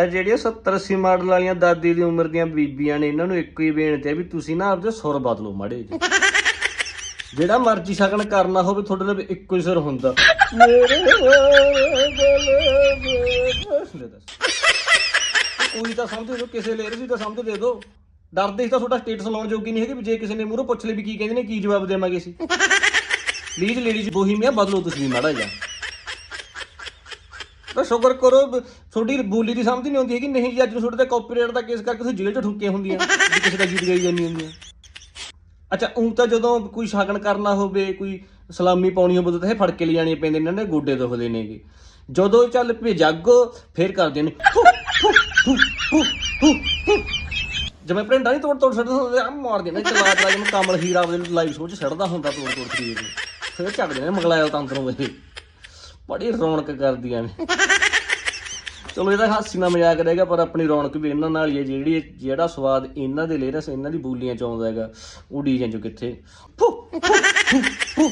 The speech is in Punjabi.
ਇਹ ਜਿਹੜੀਆਂ 70 80 ਮਾਡਲ ਵਾਲੀਆਂ ਦਾਦੀ ਦੀ ਉਮਰ ਦੀਆਂ ਬੀਬੀਆਂ ਨੇ, ਇਹਨਾਂ ਨੂੰ ਇੱਕੋ ਹੀ ਬੇਨਤੀ ਹੈ ਵੀ ਤੁਸੀਂ ਨਾ ਆਪਦੇ ਸੁਰ ਬਦਲੋ ਮਾੜੇ ਜਿਹੇ। ਜਿਹੜਾ ਮਰਜ਼ੀ ਸ਼ਗਨ ਕਰਨਾ ਹੋਵੇ, ਤੁਹਾਡੇ ਨਾਲ ਇੱਕੋ ਹੀ ਸੁਰ ਹੁੰਦਾ। ਕੋਈ ਤਾਂ ਸਮਝ ਦਿਓ ਕਿਸੇ ਲੇਰ ਸੀ ਤਾਂ ਸਮਝ ਦੇ ਦਿਓ। ਡਰਦੇ ਸੀ ਤਾਂ ਤੁਹਾਡਾ ਸਟੇਟਸ ਲਾਉਣ ਜੋਗੀ ਨਹੀਂ ਹੈਗੇ, ਵੀ ਜੇ ਕਿਸੇ ਨੇ ਮੂਹਰੋਂ ਪੁੱਛ ਲਈ ਵੀ ਕੀ ਕਹਿੰਦੇ ਨੇ, ਕੀ ਜਵਾਬ ਦੇਵਾਂਗੇ ਅਸੀਂ। ਪਲੀਜ਼ ਲੇਡੀਜ਼ ਬੋਹੀਮੀਆ, ਬਦਲੋ ਤੁਸੀਂ ਮਾੜਾ ਜਿਹਾ। ਤਾਂ ਸ਼ੁਕਰ ਕਰੋ ਬ- ਤੁਹਾਡੀ ਬੋਲੀ ਦੀ ਸਮਝ ਨਹੀਂ ਆਉਂਦੀ ਹੈਗੀ ਨਹੀਂ ਜੀ ਅੱਜ ਨੂੰ ਤੁਹਾਡੇ ਤੇ ਕਾਪੀਰਾਈਟ ਦਾ ਕੇਸ ਕਰਕੇ ਤੁਸੀਂ ਜੇਲ੍ਹ 'ਚ ਠੁੱਕੀਆਂ ਹੁੰਦੀਆਂ ਵੀ ਕਿਸੇ ਦਾ ਗੀਤ ਗਾਈ ਜਾਂਦੀ ਹੁੰਦੀਆਂ। ਅੱਛਾ ਉਂ ਤਾਂ ਜਦੋਂ ਕੋਈ ਸ਼ਗਨ ਕਰਨਾ ਹੋਵੇ ਕੋਈ ਸਲਾਮੀ ਪਾਉਣੀ ਹੋਵੇ ਤਾਂ ਇਹ ਫੜ ਕੇ ਲਿਜਾਣੀਆਂ ਪੈਂਦੀਆਂ ਨੇ ਨਾ ਗੋਡੇ ਦੁਖਦੇ ਨੇਗੇ ਜਦੋਂ ਚੱਲ ਪਏ ਜਾਗੋ ਫੇਰ ਕਰਦੇ ਨੇ ਹੂ, ਹੂ, ਹੂ, ਹੂ, ਹੂ, ਹੂ। ਜਿਵੇਂ ਪ੍ਰਿੰਟਾਂ ਨਹੀਂ ਤੋੜ ਤੋੜ ਛੱਡਦੇ ਆ ਮਾਰ ਦੇਣਾ ਚਲਾ ਚਲਾ ਜਿਵੇਂ ਕਮਲ ਹੀਰਾ ਆਪਦੇ ਲਾਈਵ ਸ਼ੋਅ 'ਚ ਛੱਡਦਾ ਹੁੰਦਾ ਤੋੜ ਤੋੜ ਖਰੀਦ ਨੂੰ। ਫੇਰ ਚੱਕਦੇ ਨੇ ਮਗਲਾਇਆ ਤੰਤਰੋਂ ਵੇ ਬੜੀ ਰੌਣਕ ਕਰਦੀਆਂ ਨੇ। ਚਲੋ ਇਹਦਾ ਹਾਸੀ ਨਾ ਮਜ਼ਾਕ ਰਹੇਗਾ ਪਰ ਆਪਣੀ ਰੌਣਕ ਵੀ ਇਹਨਾਂ ਨਾਲ ਹੀ ਹੈ ਜਿਹੜੀ ਜਿਹੜਾ ਸਵਾਦ ਇਹਨਾਂ ਦੇ ਲੇਰਸ ਇਹਨਾਂ ਦੀ ਬੋਲੀਆਂ ਚ ਆਉਂਦਾ ਹੈਗਾ। ਉਹ ਡੀਜਾਂ ਚ ਕਿੱਥੇ? ਫੂ, ਫੂ, ਫੂ।